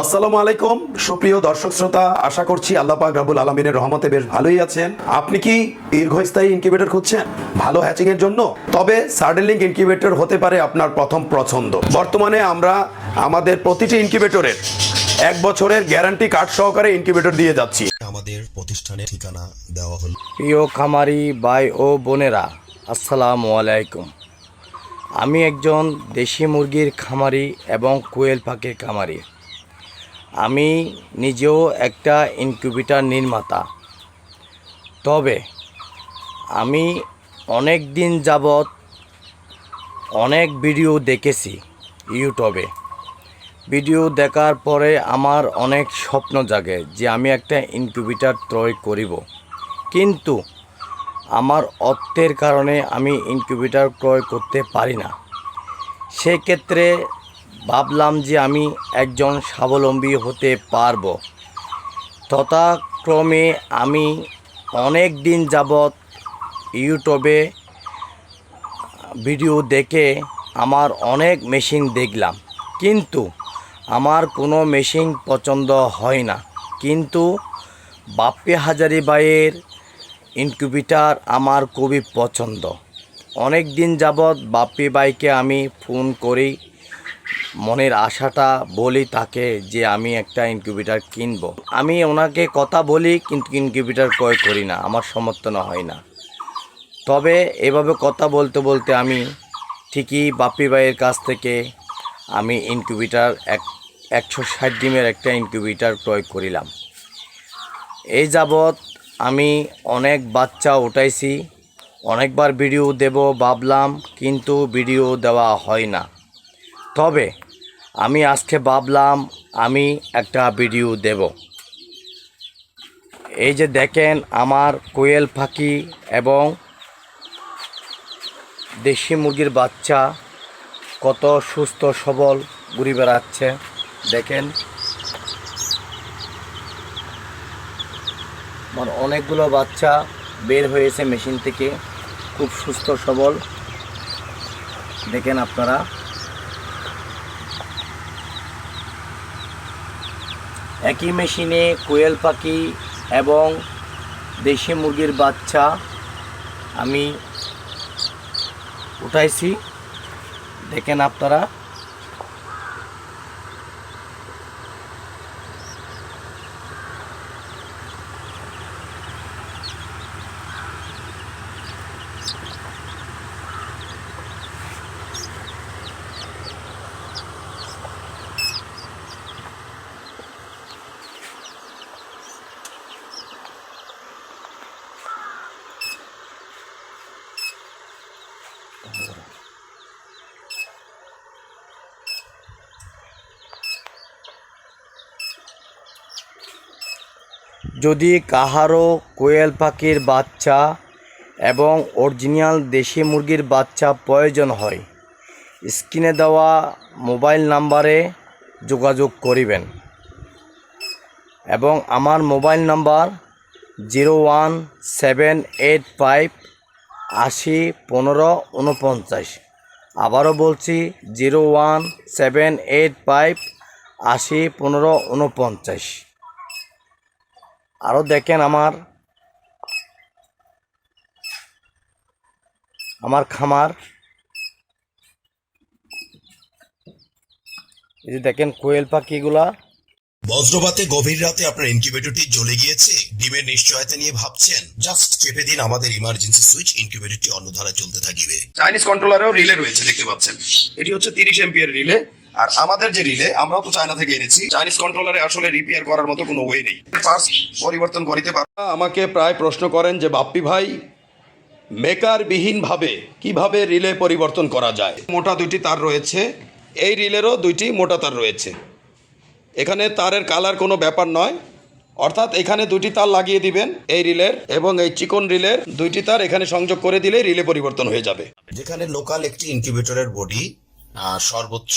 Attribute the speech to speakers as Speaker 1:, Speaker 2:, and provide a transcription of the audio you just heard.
Speaker 1: আসসালামু আলাইকুম। সুপ্রিয় দর্শক শ্রোতা আশা করছি আল্লাহ পাক রাবুল আলমিনের রহমতে বেশ ভালোই আছেন। আপনি কি দীর্ঘস্থায়ী ইনকিউবেটর খুঁজছেন? ভালো হ্যাচিং এর জন্য? তবে সার্ডেলিং ইনকিউবেটর হতে পারে আপনার প্রথম পছন্দ। বর্তমানে আমরা আমাদের প্রতিটি ইনকিউবেটরের এক বছরের গ্যারান্টি কার্ড সহকারে ইনকিউবেটর দিয়ে যাচ্ছি।
Speaker 2: আমাদের প্রতিষ্ঠানের ঠিকানা দেওয়া হলো
Speaker 3: প্রিয় খামারি ভাই ও বোনেরা আসসালামু আলাইকুম। আমি একজন দেশি মুরগির খামারি এবং কোয়েল পাখির খামারি। আমি নিজেও একটা ইনকিউবেটার নির্মাতা। তবে আমি অনেক দিন যাবৎ অনেক ভিডিও দেখেছি ইউটিউবে। ভিডিও দেখার পরে আমার অনেক স্বপ্ন জাগে যে আমি একটা ইনকিউবেটার ক্রয় করিব। কিন্তু আমার অর্থের কারণে আমি ইনকিউবেটার ক্রয় করতে পারি না। সেক্ষেত্রে ভাবলাম যে আমি একজন স্বাবলম্বী হতে পারব। তথাক্রমে আমি অনেক দিন যাবৎ ইউটিউবে ভিডিও দেখে আমার অনেক মেশিন দেখলাম। কিন্তু আমার কোনো মেশিন পছন্দ হয় না। কিন্তু বাপ্পি হাজারি বাইয়ের ইনকিউবেটার আমার খুবই পছন্দ। অনেক দিন যাবৎ বাপ্পি বাইকে আমি ফোন করি মনের আশাটা বলি তাকে যে আমি একটা ইনকিউবেটার কিনবো। আমি ওনাকে কথা বলি, কিন্তু ইনকিউবেটার ক্রয় করি না, আমার সমর্থন হয় না। তবে এভাবে কথা বলতে বলতে আমি ঠিকই বাপ্পি ভাইয়ের কাছ থেকে আমি ইনকিউবেটার এক, একশো ষাট ডিমের একটা ইনকিউবেটার ক্রয় করিলাম। এই যাবৎ আমি অনেক বাচ্চা উঠাইছি, অনেকবার ভিডিও দেব, ভাবলাম, কিন্তু ভিডিও দেওয়া হয় না। তবে আমি আজকে ভাবলাম আমি একটা ভিডিও দেব। এই যে দেখেন আমার কোয়েল পাখি এবং দেশি মুরগির বাচ্চা কত সুস্থ, সবল ঘুরে বেড়াচ্ছে। দেখেন। আমার অনেকগুলো বাচ্চা বের হয়েছে মেশিন থেকে, খুব সুস্থ, সবল। দেখেন আপনারা। একই মেশিনে কোয়েল পাখি এবং দেশি মুরগির বাচ্চা আমি উঠাইছি। দেখেন আপনারা যদি কাহারও কোয়েল পাখির বাচ্চা এবং অরিজিনাল দেশি মুরগির বাচ্চা প্রয়োজন হয়, স্ক্রিনে দেওয়া মোবাইল নাম্বারে যোগাযোগ করিবেন। এবং আমার mobile number zero one seven eight five আশি পনেরো উনপঞ্চাশ আবারও বলছি, zero one seven eight five আশি পনেরো উনপঞ্চাশ আরও দেখেন আমার আমার খামার। এই যে দেখেন কোয়েল পাখিগুলা।
Speaker 2: বজ্রপাতে গভীর রাতে আপনার ইনকিউবেটরটি জ্বলে গিয়েছে। ডিমের নিশ্চয়তা নিয়ে ভাবছেন জাস্ট চেপে দিন আমাদের ইমার্জেন্সি সুইচ ইনকিউবেটরটি অন্য ধারা চলতে থাকবে।
Speaker 1: চাইনিজ কন্ট্রোলারেও রিলে রয়েছে দেখতে পাচ্ছেন। এটি হচ্ছে তিরিশ এমপিয়ার রিলে। আর আমাদের যে রিলে আমরাও তো চায়না থেকে এনেছি। চাইনিজ কন্ট্রোলারে আসলে রিপেয়ার করার মতো কোনো ওয়ে নেই। পরিবর্তন করিতে পার আমাকে প্রায় প্রশ্ন করেন যে বাপ্পি ভাই মেকার বিহীনভাবে কীভাবে রিলে পরিবর্তন করা যায়? মোটা দুইটি তার রয়েছে। এই রিলেরও দুইটি মোটা তার রয়েছে। এখানে তারের কালার কোনো ব্যাপার নয়। অর্থাৎ এখানে দুটি তার লাগিয়ে দিবেন এই রিলের এবং এই চিকন রিলের দুইটি তার এখানে সংযোগ করে দিলে রিলে পরিবর্তন হয়ে যাবে।
Speaker 2: যেখানে লোকাল একটি ইনকিউবেটরের বডি সর্বোচ্চ